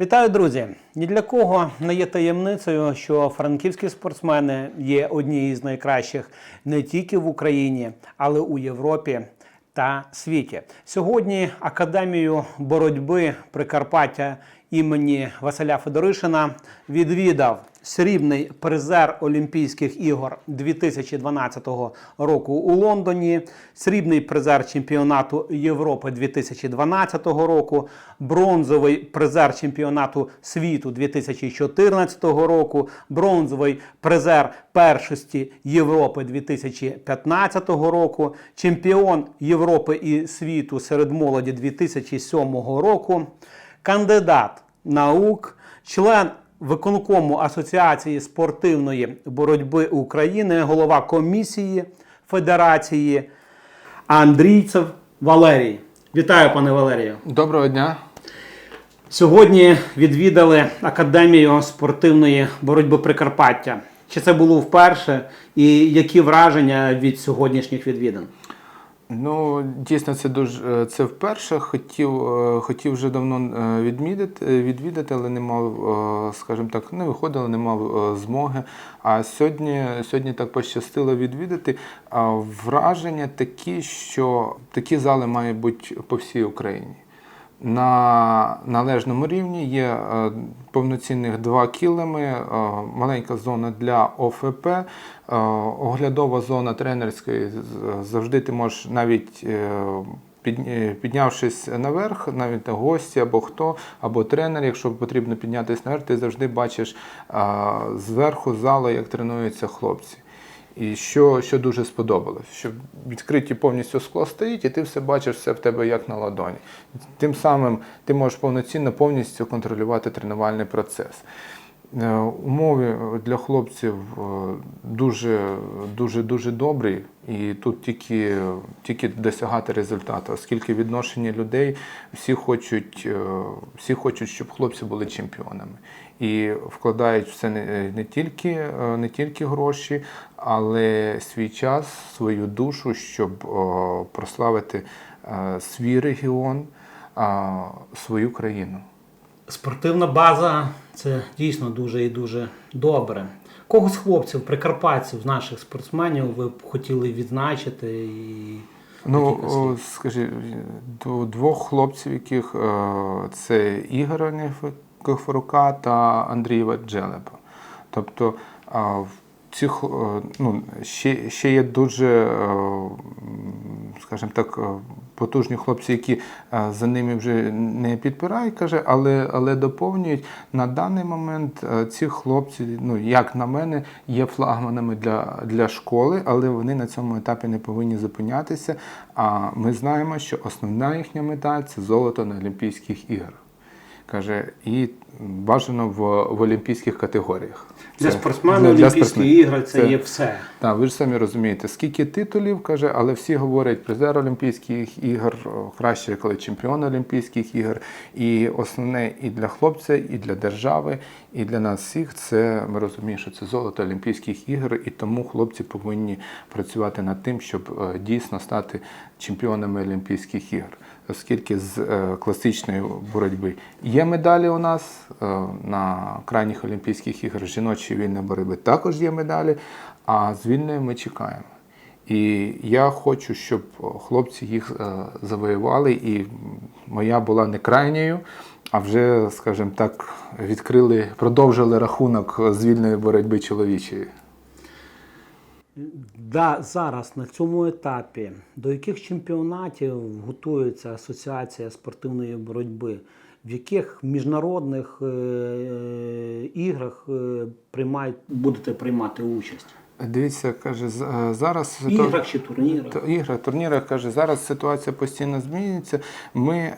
Вітаю, друзі! Ні для кого не є таємницею, що франківські спортсмени є однією з найкращих не тільки в Україні, але у Європі та світі. Сьогодні Академію боротьби Прикарпаття імені Василя Федоришина відвідав срібний призер Олімпійських ігор 2012 року у Лондоні, срібний призер чемпіонату Європи 2012 року, бронзовий призер чемпіонату світу 2014 року, бронзовий призер першості Європи 2015 року, чемпіон Європи і світу серед молоді 2007 року, кандидат наук, член виконкому Асоціації спортивної боротьби України, голова комісії Федерації Андрійцев Валерій. Вітаю, пане Валерію. Доброго дня. Сьогодні відвідали Академію спортивної боротьби Прикарпаття. Чи це було вперше? І які враження від сьогоднішніх відвідин? Ну, дійсно, це дуже е, це вперше. Хотів, е, хотів вже давно відмідати, е, відвідати, але не мав, скажімо так, не виходило, не мав змоги. А сьогодні, сьогодні так пощастило відвідати. А враження такі, що такі зали мають бути по всій Україні. На належному рівні є е, повноцінних два кілими, е, маленька зона для ОФП, е, оглядова зона тренерської. Завжди ти можеш навіть під- піднявшись наверх, навіть гості або хто, або тренер, якщо потрібно піднятися наверх, ти завжди бачиш зверху залу, як тренуються хлопці. І що, що дуже сподобалось, що відкриті повністю скло стоїть, і ти все бачиш все в тебе як на ладоні. Тим самим ти можеш повноцінно повністю контролювати тренувальний процес. Е, Умови для хлопців е, дуже дуже дуже добрі, і тут тільки, тільки досягати результату, оскільки відношення людей всі хочуть, е, всі хочуть, щоб хлопці були чемпіонами. І вкладають все не, не, тільки, е, не тільки гроші, але свій час, свою душу, щоб прославити е, свій регіон, свою країну. Спортивна база це дійсно дуже і дуже добре. Кого з хлопців, прикарпатців, з наших спортсменів ви б хотіли відзначити? І Ну, о, скажи, до двох хлопців, яких е, це Ігор Нефорука та Андрій Джелепа. Тобто цих, е, ну, ще, ще є дуже, е, скажімо так, потужні хлопці, які е, за ними вже не підпирають, каже, але, але доповнюють. На даний момент е, ці хлопці, ну як на мене, є флагманами для, для школи, але вони на цьому етапі не повинні зупинятися. А ми знаємо, що основна їхня мета це золото на Олімпійських іграх. Каже, і бажано в, в олімпійських категоріях. Для Це- спортсмена для- для Олімпійські ігри це, Це- є все. так, ви ж самі розумієте, скільки титулів каже, але всі говорять призер Олімпійських ігор, краще, коли чемпіон Олімпійських ігор. І основне і для хлопця, і для держави, і для нас всіх це ми розуміємо, що це золото Олімпійських ігор, і тому хлопці повинні працювати над тим, щоб е, дійсно стати чемпіонами Олімпійських ігор. Оскільки з е, класичної боротьби є медалі у нас е, на крайніх Олімпійських іграх жіночої вільної боротьби також є медалі, а з вільної ми чекаємо. І я хочу, щоб хлопці їх е, завоювали, і моя була не крайньою, а вже, скажімо так, відкрили, продовжили рахунок з вільної боротьби чоловічої. Да, зараз на цьому етапі до яких чемпіонатів готується Асоціація спортивної боротьби? В яких міжнародних е, е, іграх е, приймають, будете приймати участь? Дивіться, каже, е, зараз Іграх чи турнірах? Іграх, турнірах каже, зараз ситуація постійно змінюється. Ми е,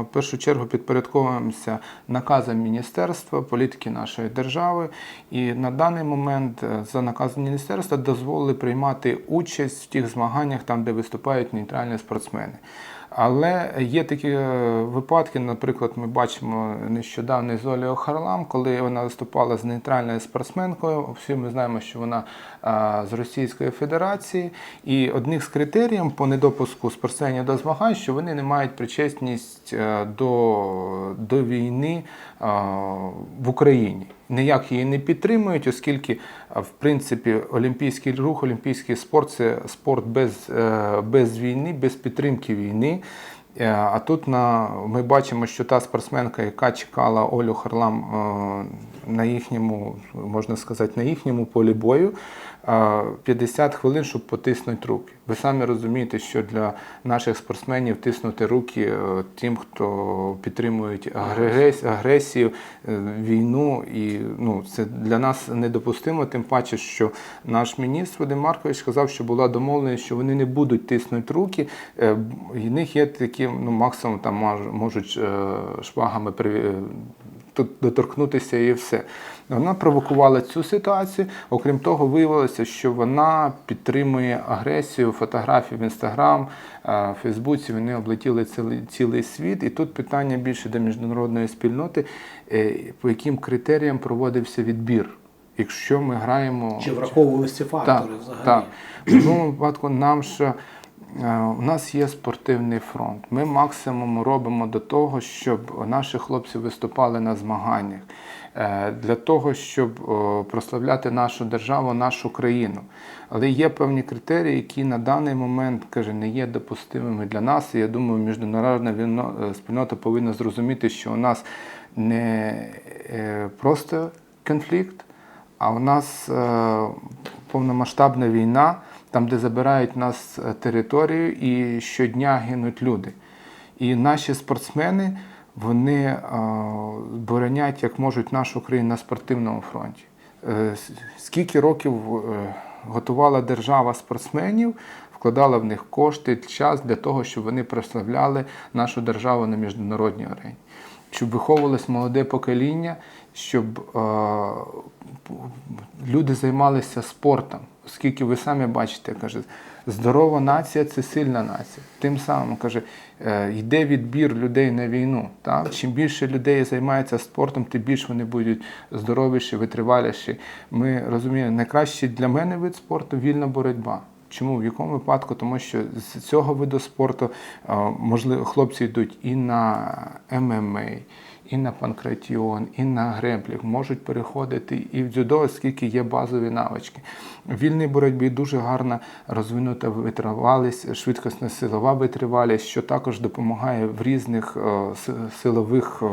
в першу чергу підпорядковуємося наказам міністерства, політики нашої держави. І на даний момент е, за наказом міністерства дозволили приймати участь в тих змаганнях, там, де виступають нейтральні спортсмени. Але є такі випадки, наприклад, ми бачимо нещодавно з Олею Харлам, коли вона виступала з нейтральною спортсменкою. Всі ми знаємо, що вона з Російської Федерації. І одним з критеріїв по недопуску спортсменів до змагань, що вони не мають причесність е, до, до війни в Україні. Ніяк її не підтримують, оскільки, в принципі, олімпійський рух, олімпійський спорт це спорт без, е, без війни, без підтримки війни. Е, А тут на, ми бачимо, що та спортсменка, яка чекала Олю Харлам е, на їхньому, можна сказати, на їхньому полі бою, 50 хвилин, щоб потиснути руки. Ви самі розумієте, що для наших спортсменів тиснути руки е, тим, хто підтримують агрес- агресію, е, війну, і ну, це для нас недопустимо, тим паче, що наш міністр Вадим Маркович сказав, що була домовленість, що вони не будуть тиснути руки. Е, В них є такі, ну максимум там можуть е, шпагами доторкнутися і все. Вона провокувала цю ситуацію. Окрім того, виявилося, що вона підтримує агресію, фотографії в інстаграм, в Фейсбуці. Вони облетіли цілий, цілий світ. І тут питання більше до міжнародної спільноти, е, по яким критеріям проводився відбір. Якщо ми граємо Чи враховувалися фактори так, взагалі? Так. В будь-якому випадку нам ще е, у нас є спортивний фронт. Ми максимум робимо до того, щоб наші хлопці виступали на змаганнях, е, для того, щоб прославляти нашу державу, нашу країну. Але є певні критерії, які на даний момент каже, не є допустимими для нас. І я думаю, міжнародна е, спільнота повинна зрозуміти, що у нас не е, просто конфлікт, а у нас е, повномасштабна війна, там, де забирають нас е, територію, і щодня гинуть люди. І наші спортсмени вони е, боронять як можуть нашу країну на спортивному фронті. Е, скільки років готувала держава спортсменів, вкладала в них кошти, час для того, щоб вони прославляли нашу державу на міжнародній арені, щоб виховувалось молоде покоління, щоб люди займалися спортом, оскільки ви самі бачите, каже, здорова нація це сильна нація. Тим самим каже, е, йде відбір людей на війну. Так? Чим більше людей займається спортом, тим більше вони будуть здоровіші, витриваліші. Ми розуміємо, найкращий для мене вид спорту вільна боротьба. Чому в якому випадку? Тому що з цього виду спорту е, можливо хлопці йдуть і на ММА, і на панкратіон, і на греблі, можуть переходити і в дзюдо, оскільки є базові навички. В вільній боротьбі дуже гарно розвинута витривалість, швидкісна силова витривалість, що також допомагає в різних е, силових, е,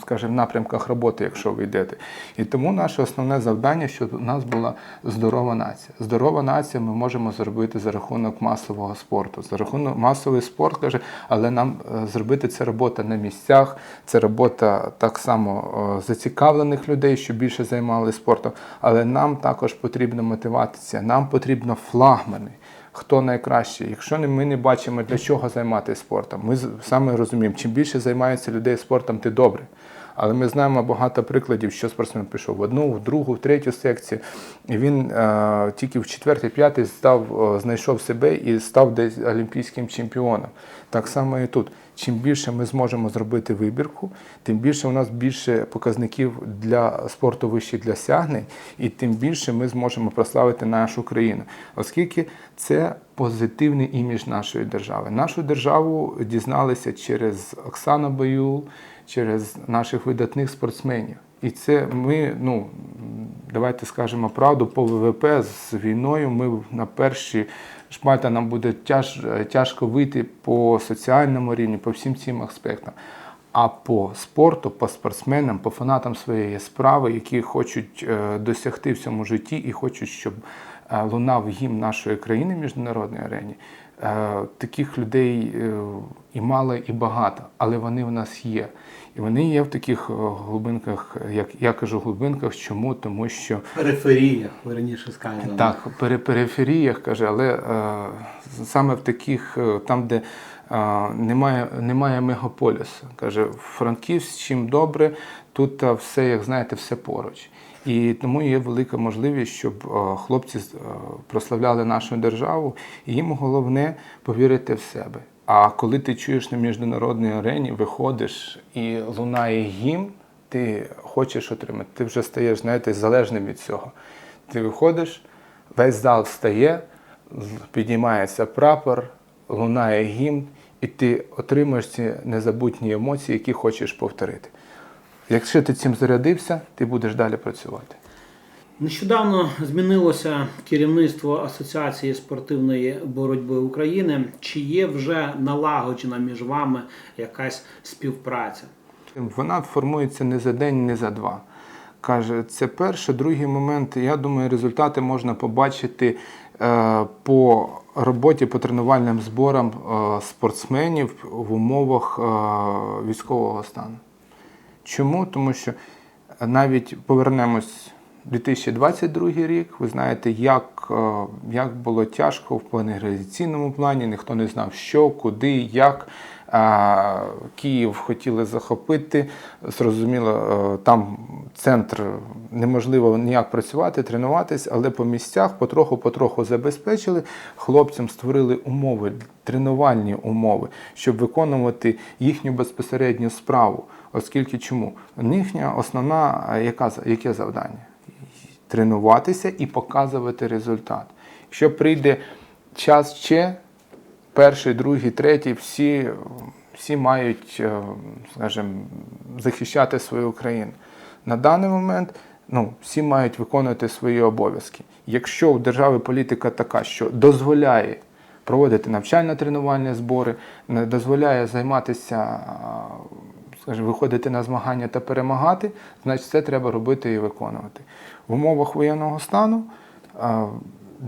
скажімо, напрямках роботи, якщо ви йдете. І тому наше основне завдання, щоб у нас була здорова нація. Здорова нація ми можемо зробити за рахунок масового спорту. За рахунок масовий спорт каже, але нам е, зробити це робота на місцях, це робота так само е, зацікавлених людей, що більше займалися спортом. Але нам також потрібна мотивація, нам потрібно флагмани. Хто найкраще? Якщо ми не бачимо, для чого займатися спортом, ми саме розуміємо, чим більше займається людей спортом, тим добре. Але ми знаємо багато прикладів, що спортсмен пішов в одну, в другу, в третю секцію, і він е, тільки в четвертий, п'ятий став, знайшов себе і став десь олімпійським чемпіоном. Так само і тут. Чим більше ми зможемо зробити вибірку, тим більше у нас більше показників для спорту вищих досягнень, і тим більше ми зможемо прославити нашу країну, оскільки це позитивний імідж нашої держави. Нашу державу дізналися через Оксану Баюл, через наших видатних спортсменів. І це ми, ну давайте скажемо правду, по ВВП з війною ми на перші шпальта нам буде тяж, тяжко вийти по соціальному рівні, по всім цим аспектам. А по спорту, по спортсменам, по фанатам своєї справи, які хочуть е, досягти в цьому житті і хочуть, щоб е, лунав гімн нашої країни в міжнародній арені. Е, Таких людей і мало, і багато, але вони в нас є. І вони є в таких е, глибинках, як я кажу, глибинках. Чому? Тому що Периферія, ви раніше сказали. так, пере- периферіях каже, але е, саме в таких, е, там, де е, немає, немає мегаполісу. Каже, Франківськ чим добре, тут е, все, як знаєте, все поруч. І тому є велика можливість, щоб хлопці прославляли нашу державу, і їм головне повірити в себе. А коли ти чуєш на міжнародній арені, виходиш і лунає гімн, ти хочеш отримати, ти вже стаєш знаєте, залежним від цього. Ти виходиш, весь зал встає, піднімається прапор, лунає гімн, і ти отримуєш ці незабутні емоції, які хочеш повторити. Якщо ти цим зарядився, ти будеш далі працювати. Нещодавно змінилося керівництво Асоціації спортивної боротьби України. Чи є вже налагоджена між вами якась співпраця? Вона формується не за день, не за два. Каже, це перший, другий момент. Я думаю, результати можна побачити е, по роботі, по тренувальним зборам е, спортсменів в умовах е, військового стану. Чому? Тому що навіть повернемось 2022 рік. Ви знаєте, як, е, як було тяжко в планеризаційному плані, ніхто не знав, що, куди, як. Київ хотіли захопити. Зрозуміло, е, там центр неможливо ніяк працювати, тренуватись, але по місцях потроху-потроху забезпечили. Хлопцям створили умови, тренувальні умови, щоб виконувати їхню безпосередню справу. Оскільки чому? Їхня основна яка, яке завдання? Тренуватися і показувати результат. Якщо прийде час ще, перший, другий, третій, всі, всі мають, е, скажімо, захищати свою країну. На даний момент ну, всі мають виконувати свої обов'язки. Якщо у держави політика така, що дозволяє проводити навчально-тренувальні збори, не дозволяє займатися, скажімо, виходити на змагання та перемагати, значить це треба робити і виконувати. В умовах воєнного стану.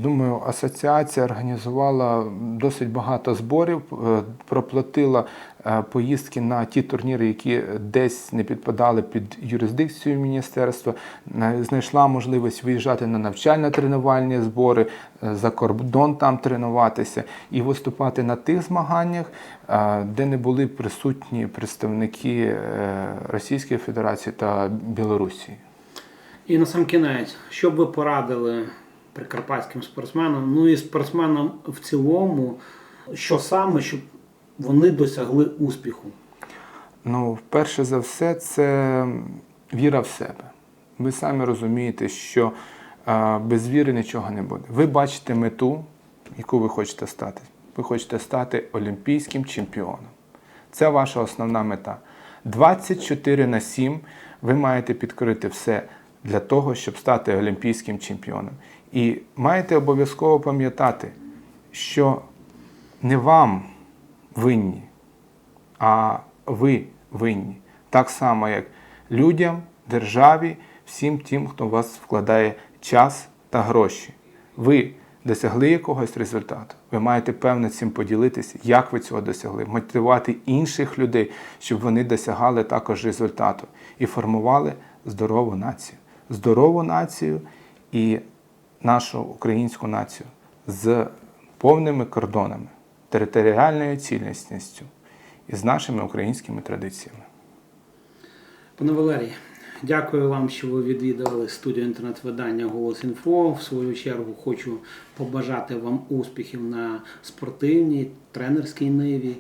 Думаю, асоціація організувала досить багато зборів, е, проплатила е, поїздки на ті турніри, які десь не підпадали під юрисдикцію міністерства, е, знайшла можливість виїжджати на навчально-тренувальні збори, за кордон там тренуватися і виступати на тих змаганнях, де не були присутні представники Російської Федерації та Білорусі. І на сам кінець, що б ви порадили прикарпатським спортсменам, ну і спортсменам в цілому, що саме, щоб вони досягли успіху? Ну, перше за все, це віра в себе. Ви самі розумієте, що без віри нічого не буде. Ви бачите мету, яку ви хочете стати. Ви хочете стати олімпійським чемпіоном. Це ваша основна мета. 24 на 7 ви маєте підкорити все для того, щоб стати олімпійським чемпіоном. І маєте обов'язково пам'ятати, що не вам винні, а ви винні. Так само, як людям, державі, всім тим, хто у вас вкладає час та гроші. Ви досягли якогось результату. Ви маєте певно цим поділитися, як ви цього досягли, мотивувати інших людей, щоб вони досягали також результату і формували здорову націю. Здорову націю і нашу українську націю з повними кордонами, територіальною цілісністю і з нашими українськими традиціями. Пане Валерій, дякую вам, що ви відвідали студію інтернет-видання Голос Інфо. В свою чергу хочу побажати вам успіхів на спортивній, тренерській ниві.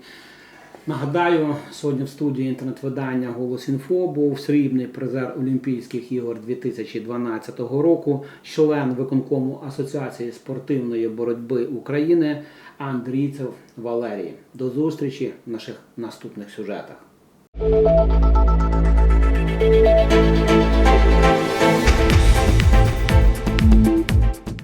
Нагадаю, сьогодні в студії інтернет-видання Голос Інфо був срібний призер Олімпійських ігор 2012 року, член виконкому Асоціації спортивної боротьби України Андрійцев Валерій. До зустрічі в наших наступних сюжетах.